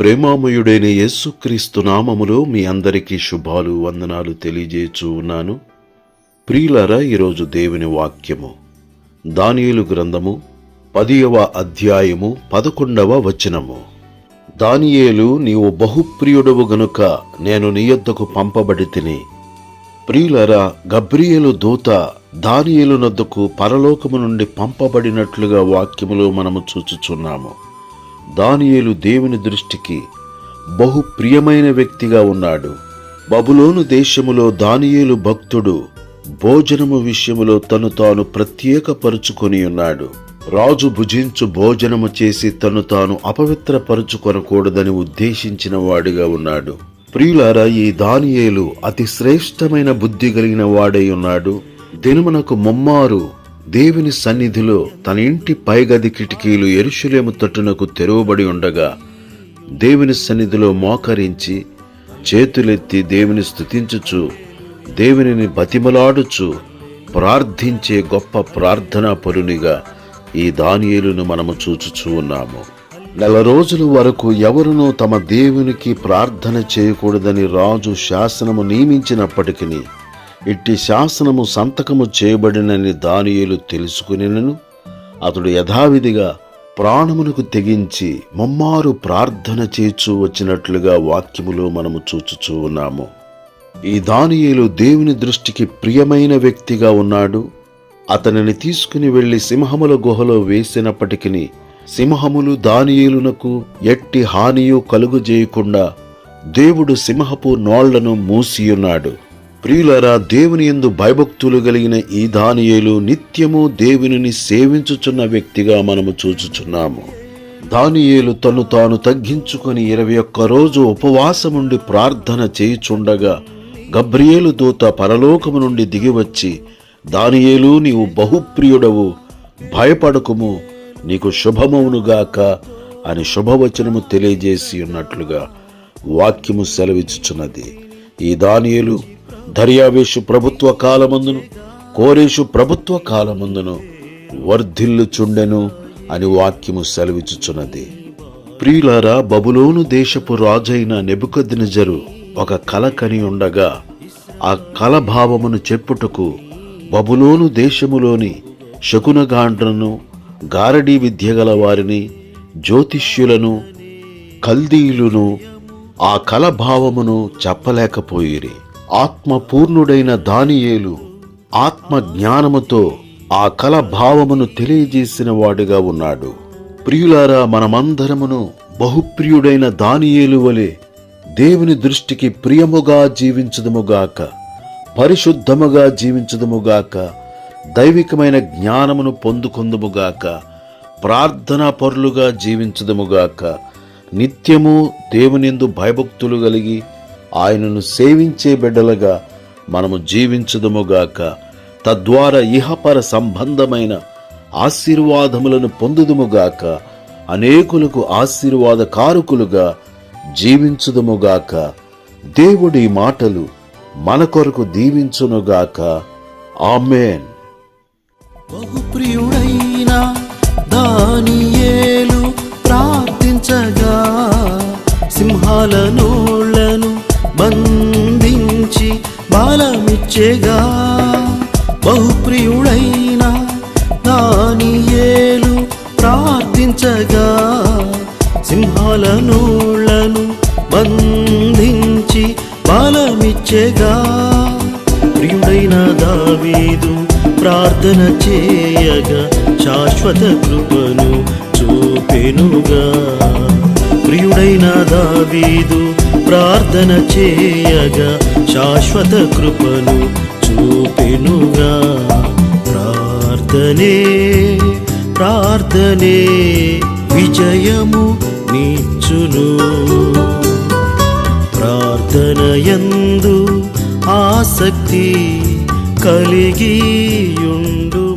ప్రేమామయుడైన యేసుక్రీస్తు నామములో మీ అందరికీ శుభాలు వందనాలు తెలియజేయచూ ఉన్నాను. ప్రియులరా ఈరోజు దేవుని వాక్యము. దానియులు గ్రంథము పదియవ అధ్యాయము పదకొండవ వచనము. దానియేలు నీవు బహుప్రియుడవు గనుక నేను నీ యొద్దకు పంపబడి తిని ప్రియులరా గబ్రియలు దూత దానియేలు నొద్దకు పరలోకము నుండి పంపబడినట్లుగా వాక్యములో మనము చూచుచున్నాము. దానియేలు దేవుని దృష్టికి బహు ప్రియమైన వ్యక్తిగా ఉన్నాడు. బబులోను దేశములో దానియేలు భక్తుడు భోజనము విషయములో తను తాను ప్రత్యేకపరుచుకొని ఉన్నాడు. రాజు భుజించు భోజనము చేసి తను తాను అపవిత్రపరుచుకొనకూడదని ఉద్దేశించిన వాడిగా ఉన్నాడు. ప్రియులారా ఈ దానియేలు అతి శ్రేష్టమైన బుద్ధి కలిగిన వాడై ఉన్నాడు. దినమునకు ముమ్మారు దేవుని సన్నిధిలో తన ఇంటి పైగది కిటికీలు ఎరుషులేము తట్టునకు తెరవబడి ఉండగా దేవుని సన్నిధిలో మోకరించి చేతులెత్తి దేవుని స్థుతించుచు దేవునిని బతిమలాడుచు ప్రార్థించే గొప్ప ప్రార్థనా పరునిగా ఈ దానియేలును మనము చూచుచూ ఉన్నాము. నెల రోజుల వరకు ఎవరునూ తమ దేవునికి ప్రార్థన చేయకూడదని రాజు శాసనము నియమించినప్పటికీ ఇట్టి శాసనము సంతకము చేయబడినని దానియులు తెలుసుకునినను అతడు యథావిధిగా ప్రాణమునకు తెగించి ముమ్మారు ప్రార్థన చేచూ వచ్చినట్లుగా వాక్యములో మనము చూచుచూ ఉన్నాము. ఈ దానియేలు దేవుని దృష్టికి ప్రియమైన వ్యక్తిగా ఉన్నాడు. అతనిని తీసుకుని వెళ్ళి సింహముల గుహలో వేసినప్పటికీ సింహములు దానియేలునకు ఎట్టి హానియు కలుగుజేయకుండా దేవుడు సింహపు నోళ్ళను మూసియున్నాడు. ప్రియులరా దేవుని యందు భయభక్తులు కలిగిన ఈ దానియేలు నిత్యము దేవునిని సేవించుచున్న వ్యక్తిగా మనము చూచుచున్నాము. దానియేలు తను తాను తగ్గించుకొని ఇరవై ఒక్క రోజు ఉపవాసముండి ప్రార్థన చేయుచుండగా గబ్రియేలు దూత పరలోకము నుండి దిగివచ్చి దానియేలు నీవు బహుప్రియుడవు భయపడకుము నీకు శుభమవునుగాక అని శుభవచనము తెలియజేసి ఉన్నట్లుగా వాక్యము సెలవిచ్చుచున్నది. ఈ దానియేలు దర్యావేషు ప్రభుత్వ కాలమందును కోరేషు ప్రభుత్వ కాలమందును వర్ధిల్లుచుండెను అని వాక్యము సెలవిచ్చుచున్నది. ప్రియులారా బబులోను దేశపు రాజైన నెబుకద్నెజరు ఒక కల కని ఉండగా ఆ కల భావమును చెప్పుటకు బబులోను దేశములోని శకునగాండ్రను గారడీ విద్య గల వారిని జ్యోతిష్యులను కల్దీయులను ఆ కల భావమును చెప్పలేకపోయిరి. ఆత్మపూర్ణుడైన దానియేలు ఆత్మ జ్ఞానముతో ఆ కల భావమును తెలియజేసిన వాడుగా ఉన్నాడు. ప్రియులారా మనమందరమును బహుప్రియుడైన దానియేలు వలె దేవుని దృష్టికి ప్రియముగా జీవించదుముగాక పరిశుద్ధముగా జీవించదుముగాక దైవికమైన జ్ఞానమును పొందుకుందుముగాక ప్రార్థనా పరులుగా జీవించదుముగాక నిత్యము దేవునిందు భయభక్తులు కలిగి ఆయనను సేవించే బిడ్డలుగా మనము జీవించదుముగాక. తద్వారా ఇహపర సంబంధమైన ఆశీర్వాదములను పొందుదుముగాక. అనేకులకు ఆశీర్వాద కారుకులుగా జీవించుదుముగాక. దేవుడి మాటలు మన కొరకు దీవించునుగాక. ఆమెన్. బహుప్రియుడైన దానియేలు ప్రార్థించగా సింహాలను బలమిచ్చేగా బహుప్రియుడైన దానియేలు ప్రార్థించగా సింహాల నూళ్ళను బంధించి బలమిచ్చేగా ప్రియుడైన దావీదు ప్రార్థన చేయగా శాశ్వత కృపను చూపెనుగా. ప్రియుడైన దావీదు ప్రార్థన చేయగా శాశ్వత కృపను చూపెనుగా. ప్రార్థనే ప్రార్థనే విజయము నిచ్చును ప్రార్థనయందు ఆసక్తి కలిగియుండు.